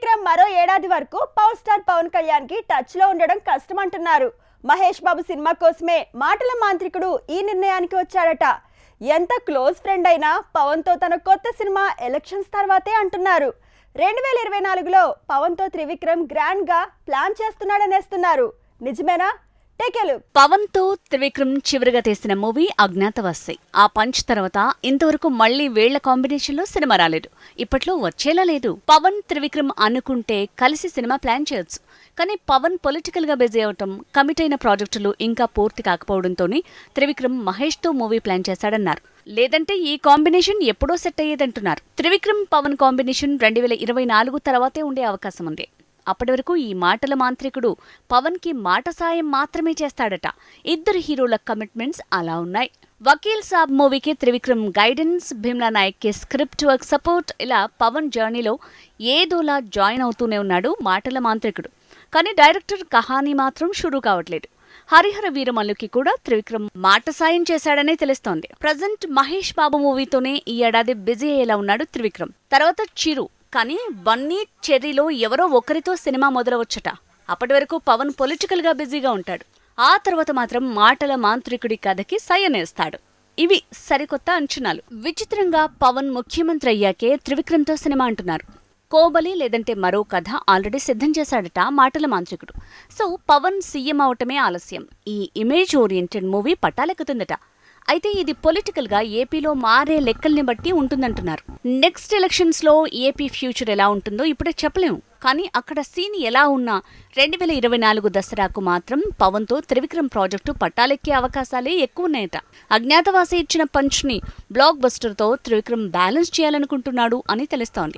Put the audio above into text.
త్రివిక్రమ్ మరో ఏడాది వరకు పవర్ స్టార్ పవన్ కళ్యాణ్కి టచ్లో ఉండడం కష్టం అంటున్నారు మహేష్ బాబు సినిమా కోసమే మాటల మాంత్రికుడు ఈ నిర్ణయానికి వచ్చాడట. ఎంత క్లోజ్ ఫ్రెండ్ అయినా పవన్తో తన కొత్త సినిమా ఎలక్షన్స్ తర్వాతే అంటున్నారు. రెండు వేల ఇరవై నాలుగులో పవన్తో త్రివిక్రమ్ గ్రాండ్గా ప్లాన్ చేస్తున్నాడనేస్తున్నారు. నిజమేనా? పవన్తో త్రివిక్రమ్ చివరిగా తీసిన మూవీ అజ్ఞాతవాసి. ఆ పంచ్ తర్వాత ఇంతవరకు మళ్ళీ వేళ్ళ కాంబినేషన్లో సినిమా రాలేదు. ఇప్పట్లో వచ్చేలా లేదు. పవన్ త్రివిక్రమ్ అనుకుంటే కలిసి సినిమా ప్లాన్ చేయొచ్చు. కానీ పవన్ పొలిటికల్గా బిజీ అవటం కమిట్ అయిన ప్రాజెక్టులు ఇంకా పూర్తి కాకపోవడంతోనే త్రివిక్రమ్ మహేష్తో మూవీ ప్లాన్ చేశాడన్నారు. లేదంటే ఈ కాంబినేషన్ ఎప్పుడో సెట్ అయ్యేదంటున్నారు. త్రివిక్రమ్ పవన్ కాంబినేషన్ రెండు వేల ఇరవై నాలుగు తర్వాతే ఉండే అవకాశం ఉంది అప్పటి వరకు ఈ మాటల మాంత్రికుడు పవన్కి మాట సాయం మాత్రమే చేస్తాడట. ఇద్దరు హీరోల కమిట్మెంట్స్ అలా ఉన్నాయి. వకీల్ సాబ్ మూవీకి త్రివిక్రమ్ గైడెన్స్ భీమ్లా నాయక్కి స్క్రిప్ట్ వర్క్ సపోర్ట్ ఇలా పవన్ జర్నీలో ఏదోలా జాయిన్ అవుతూనే ఉన్నాడు మాటల మాంత్రికుడు. కానీ డైరెక్టర్ కహానీ మాత్రం షురూ కావట్లేదు. హరిహర వీరమల్లుకి కూడా త్రివిక్రమ్ మాట సాయం చేశాడనే తెలుస్తోంది. ప్రజెంట్ మహేష్ బాబు మూవీతోనే ఈ ఏడాది బిజీ అయ్యేలా ఉన్నాడు త్రివిక్రమ్. తర్వాత చిరు కానీ బన్నీ చెర్రీలో ఎవరో ఒకరితో సినిమా మొదలవచ్చట. అప్పటి వరకు పవన్ పొలిటికల్గా బిజీగా ఉంటాడు. ఆ తర్వాత మాత్రం మాటల మాంత్రికుడి కథకి సయనేస్తాడు ఇవి సరికొత్త అంచనాలు. విచిత్రంగా పవన్ ముఖ్యమంత్రి అయ్యాకే త్రివిక్రమ్తో సినిమా అంటున్నారు. కోబలి లేదంటే మరో కథ ఆల్రెడీ సిద్ధం చేశాడట మాటల మాంత్రికుడు. సో పవన్ సీఎం అవటమే ఆలస్యం. ఈ ఇమేజ్ ఓరియంటెడ్ మూవీ పట్టాలెక్కుతుందట. అయితే ఇది పొలిటికల్గా ఏపీలో మారే లెక్కల్ని బట్టి ఉంటుందంటున్నారు. నెక్స్ట్ ఎలక్షన్స్లో ఏపీ ఫ్యూచర్ ఎలా ఉంటుందో ఇప్పుడే చెప్పలేము. కానీ అక్కడ సీన్ ఎలా ఉన్నా రెండు వేల ఇరవై నాలుగు దసరాకు మాత్రం పవన్తో త్రివిక్రమ్ ప్రాజెక్టు పట్టాలెక్కే అవకాశాలే ఎక్కువ ఉన్నాయట అజ్ఞాతవాసి ఇచ్చిన పంచ్ని బ్లాక్ బస్టర్తో త్రివిక్రమ్ బ్యాలెన్స్ చేయాలనుకుంటున్నాడు అని తెలుస్తోంది.